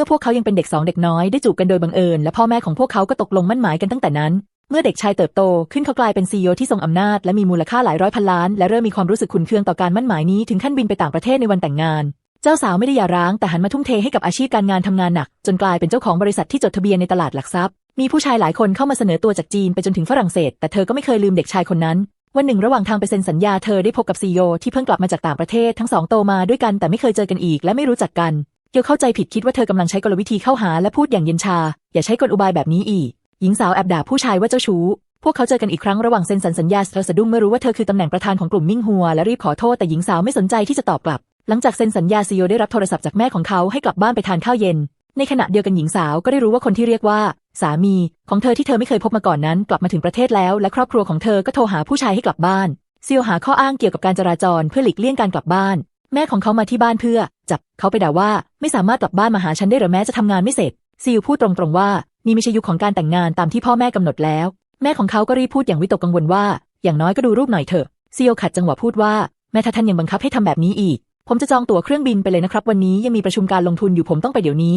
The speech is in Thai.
มื่อพวกเขายังเป็นเด็กสองเด็กน้อยได้จูบกันโดยบังเอิญและพ่อแม่ของพวกเขาก็ตกลงมั่นหมายกันตั้งแต่นั้น เมื่อเด็กชายเติบโตขึ้นเขากลายเป็นซีอที่ทรงอำนาจและมีมูลค่าหลายร้อยพันล้านและเริ่มมีความรู้สึกขุนเคืองต่อการมั่นหมายนี้ถึงขั้นบินไปต่างประเทศในวันแต่งงาน เจ้าสาวไม่ได้หย่าร้างแต่หันมาทุ่มเทให้กับอาชีพการงานทำงานหนัก จนกลายเป็นเจ้าของบริษัทที่จดทะเบียนในตลาดหลักทรัพย์ มีผู้ชายหลายคนเข้ามาเสนอตัวจากจีนไปจนถึงฝรั่งเศส แต่เธอก็ไม่เคยลืมเด็กชายคนนั้นวันหนึ่งระหว่างทางไปเซ็นสัญญาเธอได้พบกับซีอที่เพิ่งกลับมาจากต่างประเทศทั้งสองโตมาด้วยกันแต่ไม่เคยเจอกันอีกและไม่รู้จักกัน เกียวเข้าใจผิดคิดว่าเธอกำลังใช้กลวิธีเข้าหาและพูดอย่างเย็นชา อย่าใช้กลอุบายแบบนี้อีก หญิงสาวแอบด่าผู้ชายว่าเจ้าชู้ พวกเขาเจอกันอีกครั้งระหว่างเซ็นสัญญาเธอสะดุ้งเมื่อรู้ว่าเธอคือตำแหน่งประธานของกลุ่มมิ่งหัวและรีบขอโทษแต่หญิงสาวไม่สนใจที่จะตอบกลับ หลังจากเซ็นสัญญาซีโอได้รับโทรศัพท์จากแม่ของเขาให้กลับบ้านไปทานข้าวเย็น ในขณะเดียวกันหญิงสาวก็ได้รู้ว่าคนที่เรียกว่า สามีของเธอที่เธอไม่เคยพบมาก่อนนั้น กลับมาถึงประเทศแล้ว และครอบครัวของเธอก็โทรหาผู้ชายให้กลับบ้านซีโอหาข้ออ้างเกี่ยวกับการจราจรเพื่อหลีกเลี่ยงการกลับบ้าน แม่ของเขามาที่บ้านเพื่อ จับเขาไปด่าว่าไม่สามารถกลับบ้านมาหาฉันได้หรือแม้จะทำงานไม่เสร็จซิลพูดตรงๆว่านี่ไม่ใช่ยุคของการแต่งงานตามที่พ่อแม่กำหนดแล้ว แม่ของเขาก็รีบพูดอย่างวิตกกังวลว่า อย่างน้อยก็ดูรูปหน่อยเถอะซิลขัดจังหวะพูดว่าแม่ถ้าท่านยังบังคับให้ทำแบบนี้อีก ผมจะจองตั๋วเครื่องบินไปเลยนะครับ วันนี้ยังมีประชุมการลงทุนอยู่ผมต้องไปเดี๋ยวนี้